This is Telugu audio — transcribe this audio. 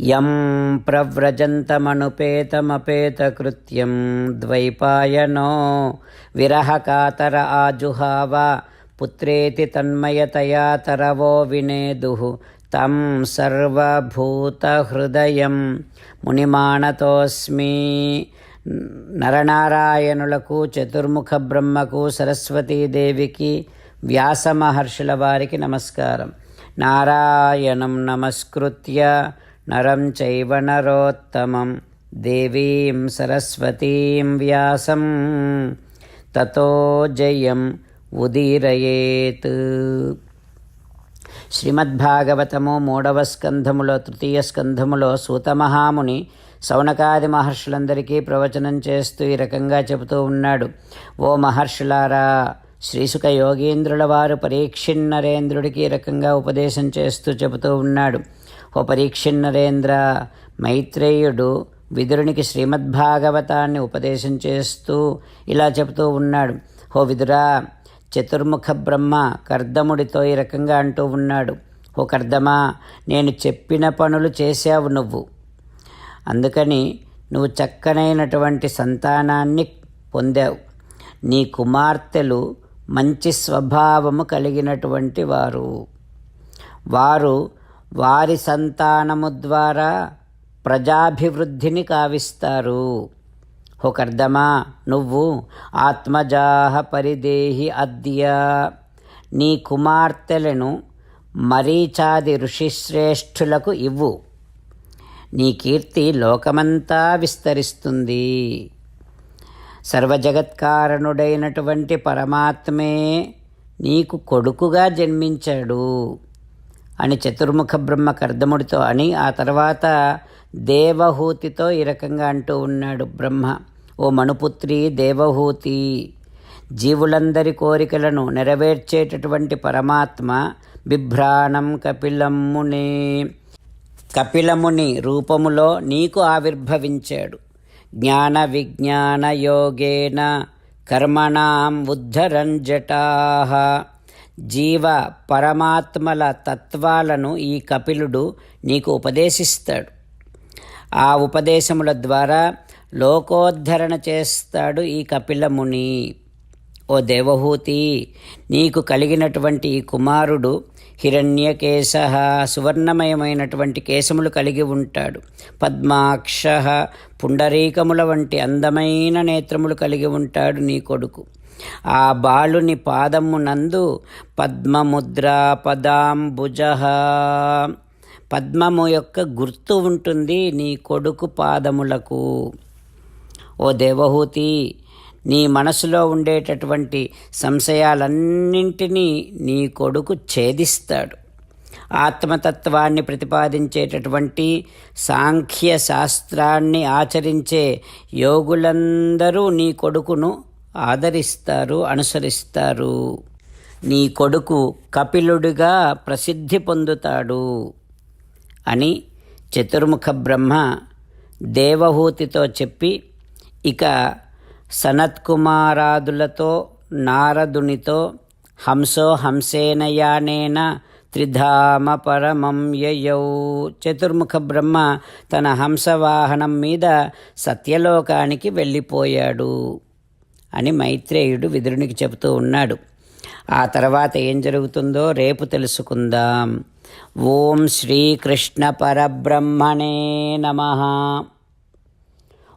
యం ప్రవ్రజంతమనుపేతమపేతకృత్యం ద్వైపాయనో విరహకాతర ఆజుహావ పుత్రేతి తన్మయతయా తరవో వినేదు తం సర్వభూతహృదయం మునిమాణతోస్మి నరనారాయణులకు చతుర్ముఖ బ్రహ్మకు సరస్వతీదేవికి వ్యాసమహర్షుల వారికి నమస్కారం. నారాయణం నమస్కృత్య. నరం చైవ నరోత్తమం. దేవీం సరస్వతీం వ్యాసం. తతో జయం ఉదీరయేత్. శ్రీమద్భాగవతము మూడవ స్కంధములో తృతీయ స్కంధములో సూతమహాముని సౌనకాది మహర్షులందరికీ ప్రవచనం చేస్తూ ఈ రకంగా చెబుతూ ఉన్నాడు. ఓ మహర్షులారా శ్రీసుక యోగీంద్రుల వారు పరీక్షిన్నరేంద్రుడికి ఈ రకంగా ఉపదేశం చేస్తూ చెబుతూ ఉన్నాడు. ఓ పరీక్షిన్నరేంద్ర మైత్రేయుడు విదురునికి శ్రీమద్భాగవతాన్ని ఉపదేశం చేస్తూ ఇలా చెబుతూ ఉన్నాడు. హో విదురా చతుర్ముఖ బ్రహ్మ కర్దముడితో ఈ రకంగా అంటూ ఉన్నాడు. ఓ కర్దమా నేను చెప్పిన పనులు చేశావు నువ్వు. అందుకని నువ్వు చక్కనైనటువంటి సంతానాన్ని పొందావు. నీ కుమార్తెలు మంచి స్వభావము కలిగినటువంటి వారు. వారు వారి సంతానము ద్వారా ప్రజాభివృద్ధిని కావిస్తారు. హుకర్దమా నువ్వు ఆత్మజాహ పరిదేహి అద్య నీ కుమార్తెలను మరీచాది ఋషిశ్రేష్ఠులకు ఇవ్వు. నీ కీర్తి లోకమంతా విస్తరిస్తుంది. సర్వజగత్కారణుడైనటువంటి పరమాత్మే నీకు కొడుకుగా జన్మించాడు. అని చతుర్ముఖ బ్రహ్మ కర్దముడితో అని ఆ తర్వాత దేవహూతితో ఈ రకంగా అంటూ ఉన్నాడు బ్రహ్మ. ఓ మణుపుత్రి దేవహూతి జీవులందరి కోరికలను నెరవేర్చేటటువంటి పరమాత్మ బిభ్రాణం కపిలముని కపిలముని రూపములో నీకు ఆవిర్భవించాడు. జ్ఞాన విజ్ఞాన యోగేన కర్మణాం ఉద్ధరంజటా. జీవ పరమాత్మల తత్వాలను ఈ కపిలుడు నీకు ఉపదేశిస్తాడు. ఆ ఉపదేశముల ద్వారా లోకోద్ధరణ చేస్తాడు ఈ కపిలముని ఓ దేవహూతి నీకు కలిగినటువంటి ఈ కుమారుడు హిరణ్యకేశ సువర్ణమయమైనటువంటి కేశములు కలిగి ఉంటాడు. పద్మాక్ష పుండరీకముల వంటి అందమైన నేత్రములు కలిగి ఉంటాడు నీ కొడుకు. ఆ బాలుని పాదమునందు పద్మముద్ర పదాంబుజ. పద్మము యొక్క గుర్తు ఉంటుంది నీ కొడుకు పాదములకు. ఓ దేవహూతి నీ మనసులో ఉండేటటువంటి సంశయాలన్నింటినీ నీ కొడుకు ఛేదిస్తాడు. ఆత్మతత్వాన్ని ప్రతిపాదించేటటువంటి సాంఖ్య శాస్త్రాన్ని ఆచరించే యోగులందరూ నీ కొడుకును ఆదరిస్తారు అనుసరిస్తారు. నీ కొడుకు కపిలుడిగా ప్రసిద్ధి పొందుతాడు అని చతుర్ముఖ బ్రహ్మ దేవహూతితో చెప్పి ఇక సనత్కుమారాదులతో నారదునితో హంసో హంసేనయానేన త్రిధామ పరమం యయౌ. చతుర్ముఖ బ్రహ్మ తన హంసవాహనం మీద సత్యలోకానికి వెళ్ళిపోయాడు అని మైత్రేయుడు విదురునికి చెబుతూ ఉన్నాడు. ఆ తర్వాత ఏం జరుగుతుందో రేపు తెలుసుకుందాం. ఓం శ్రీకృష్ణ పరబ్రహ్మణే నమ.